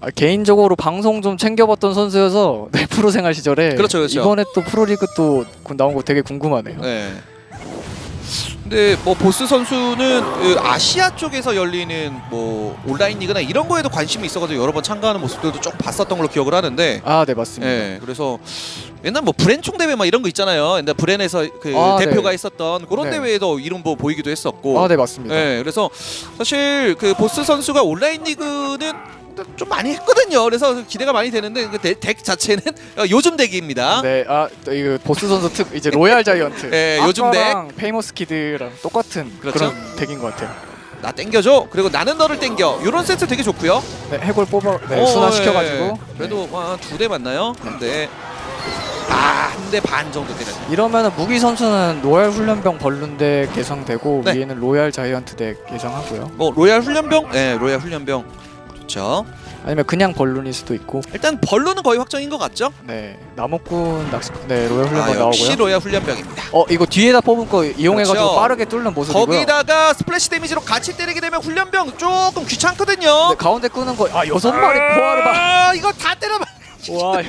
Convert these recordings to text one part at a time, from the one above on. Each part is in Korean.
아, 개인적으로 방송 좀 챙겨봤던 선수여서 네, 프로 생활 시절에 그렇죠, 그렇죠. 이번에 또 프로리그 또 나온 거 되게 궁금하네요. 네. 근데 뭐 보스 선수는 그 아시아 쪽에서 열리는 뭐 온라인 리그나 이런 거에도 관심이 있어가지고 여러 번 참가하는 모습들도 좀 봤었던 걸로 기억을 하는데. 아, 네 맞습니다. 예, 그래서 옛날 뭐 브랜 총 대회 막 이런 거 있잖아요. 옛날 브랜에서 그 아, 대표가 네. 있었던 그런 네. 대회에도 이름 뭐 보이기도 했었고. 아, 네 맞습니다. 예, 그래서 사실 그 보스 선수가 온라인 리그는 좀 많이 했거든요. 그래서 기대가 많이 되는데 그 덱- 덱 자체는 요즘 덱입니다. 네, 아, 또 이거 보스 선수 특 이제 로얄 자이언트. 네, 요즘 아까랑 페이머스 키드랑 똑같은 그 그렇죠. 런 덱인 것 같아요. 나 땡겨줘. 그리고 나는 너를 땡겨. 이런 세트 되게 좋고요. 네, 해골 뽑아 네, 어, 순환 예. 시켜가지고. 그래도 두대 맞나요? 한 대. 아, 한 대 반 정도. 네. 이러면은 무기 선수는 로얄 훈련병 벌룬 덱 예상되고 네. 위에는 로얄 자이언트 덱 예상하고요. 뭐 로얄 훈련병? 네, 로얄 훈련병. 좋죠. 아니면 그냥 벌룬일 수도 있고. 일단 벌루는 거의 확정인 것 같죠? 네, 나무꾼 낚시 네 로얄 훈련병 아, 역시 나오고요. 로얄 훈련병입니다. 어 이거 뒤에다 뽑은 거 이용해 가지고 그렇죠. 빠르게 뚫는 모습이고요. 거기다가 스플래시 데미지로 같이 때리게 되면 훈련병 조금 귀찮거든요. 네, 가운데 끄는 거 아 여섯 마리 포화를 봐. 아, 이거 다 때려봐. 와,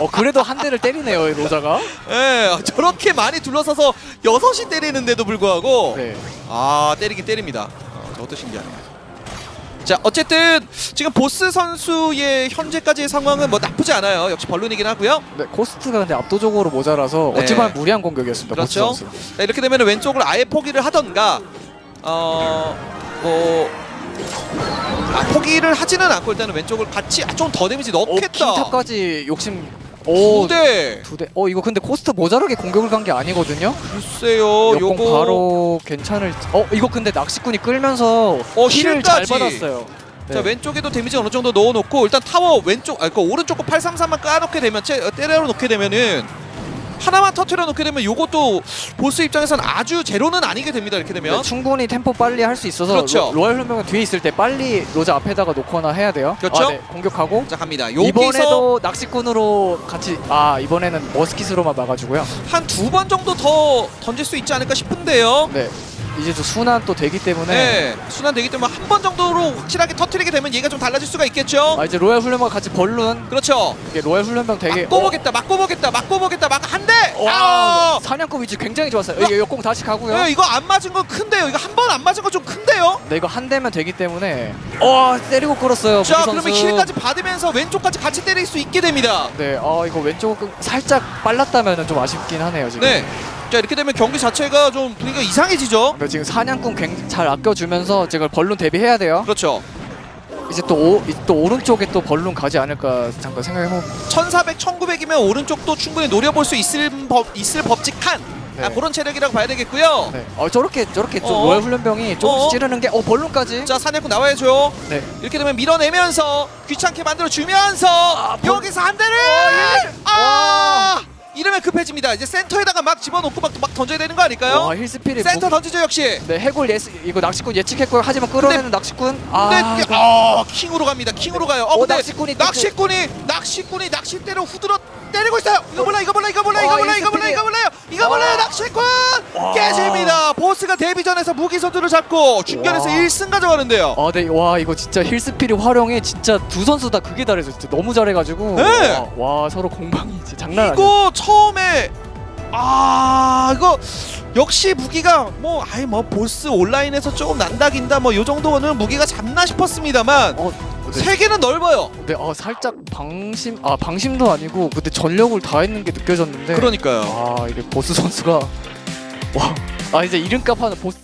어 그래도 한 대를 때리네요 이 로자가. 예, 저렇게 많이 둘러서서 여섯이 때리는데도 불구하고 네, 아 때리긴 때립니다. 어, 저것도 신기하네요. 자 어쨌든 지금 보스 선수의 현재까지의 상황은 뭐 나쁘지 않아요. 역시 벌룬이긴 하고요. 네 코스트가 근데 압도적으로 모자라서 네. 어찌 보면 무리한 공격이었습니다. 보스 그렇죠. 선수. 자, 이렇게 되면 왼쪽을 아예 포기를 하던가 어뭐 아, 포기를 하지는 않고 일단은 왼쪽을 같이 아, 좀 더 데미지 오 넣겠다. 킹탑까지 욕심. 오 두대 두 대. 어 이거 근데 코스트 모자르게 공격을 간 게 아니거든요. 글쎄요. 역공 요거 바로 괜찮을. 어 이거 근데 낚시꾼이 끌면서 어, 힐을 잘 힐까지. 받았어요. 자 네. 왼쪽에도 데미지 어느 정도 넣어놓고 일단 타워 왼쪽 아그 오른쪽 거 833만 까놓게 되면 채, 어, 때려 놓게 되면은 하나만 터트려 놓게 되면 요것도 보스 입장에서는 아주 제로는 아니게 됩니다 이렇게 되면 네, 충분히 템포 빨리 할 수 있어서 그렇죠. 로, 얄 훈명은 뒤에 있을 때 빨리 로자 앞에다가 놓거나 해야 돼요. 그렇죠. 아, 네, 공격하고 자 갑니다 여기서 이번에도 낚시꾼으로 같이 아 이번에는 머스킷으로만 막아주고요. 한 두 번 정도 더 던질 수 있지 않을까 싶은데요 네 이제 또 순환 또 되기 때문에 네 순환되기 때문에 한 번 정도로 확실하게 터트리게 되면 얘가 좀 달라질 수가 있겠죠 아 이제 로얄 훈련병 같이 벌룬 그렇죠 이게 로얄 훈련병 되게 막고 보겠다 막고 보겠다 막고 보겠다 막 한 대 어, 와 아! 사냥꾼 위치 굉장히 좋았어요. 이게 역공 다시 가고요. 네, 이거 안 맞은 건 큰데요 이거 한 번 안 맞은 건 좀 큰데요 네 이거 한 대면 되기 때문에 어 때리고 끌었어요. 자 무기 그러면. 힐까지 받으면서 왼쪽까지 같이 때릴 수 있게 됩니다. 네, 어 이거 왼쪽 살짝 빨랐다면 좀 아쉽긴 하네요 지금. 네. 자 이렇게 되면 경기 자체가 좀 분위기가 이상해지죠. 근데 지금 사냥꾼 굉장히 잘 아껴주면서 지금 벌룬 대비해야 돼요. 그렇죠. 이제 또, 오, 또 오른쪽에 또 벌룬 가지 않을까 잠깐 생각해보. 1400, 1900이면 오른쪽도 충분히 노려볼 수 있을 법 있을 법직한 네. 아, 그런 체력이라고 봐야 되겠고요. 네. 어 저렇게 저렇게 좀 어. 로얄 훈련병이 조금씩 어. 찌르는 게 어 벌룬까지. 자 사냥꾼 나와야죠. 네. 이렇게 되면 밀어내면서 귀찮게 만들어 주면서 아, 벌- 여기서 한 대를 아 이러면 급해집니다. 이제 센터에다가 막 집어넣고 막, 막 던져야 되는 거 아닐까요? 와 힐스피릿. 센터 뭐- 던지죠 역시. 네 해골 예스 이거 낚시꾼 예측했고요. 하지만 끌어내는 낚시꾼. 아. 근데 이거- 아, 킹으로 갑니다. 킹으로 가요. 어, 어, 근데 낚시꾼이 또 낚시꾼이 낚시꾼이 낚싯대로 후드러 때리고 있어요. 이거 몰라, 이거 몰라, 이거 몰라, 이거 어, 몰라, 이거 몰라. 이거 몰라요. 이거 몰라요, 와. 낚시꾼 와. 깨집니다. 보스가 데뷔전에서 무기 선두를 잡고 중견에서 와. 1승 가져가는데요. 아, 네, 와 이거 진짜 힐스피릿 활용이 진짜 두 선수 다 그게 다르죠. 진짜 너무 잘해가지고. 네. 와, 와, 서로 공방이 진짜 장난 아니에요. 이거 처음에 아 이거 역시 무기가 뭐 아이 뭐 보스 온라인에서 조금 난다긴다 뭐 요 정도는 무기가 잡나 싶었습니다만 어, 네. 세계는 넓어요. 네, 어, 살짝 방심, 아 방심도 아니고 그때 전력을 다했는 게 느껴졌는데. 그러니까요. 아 이게 보스 선수가 와, 아 이제 이름값 하는 보스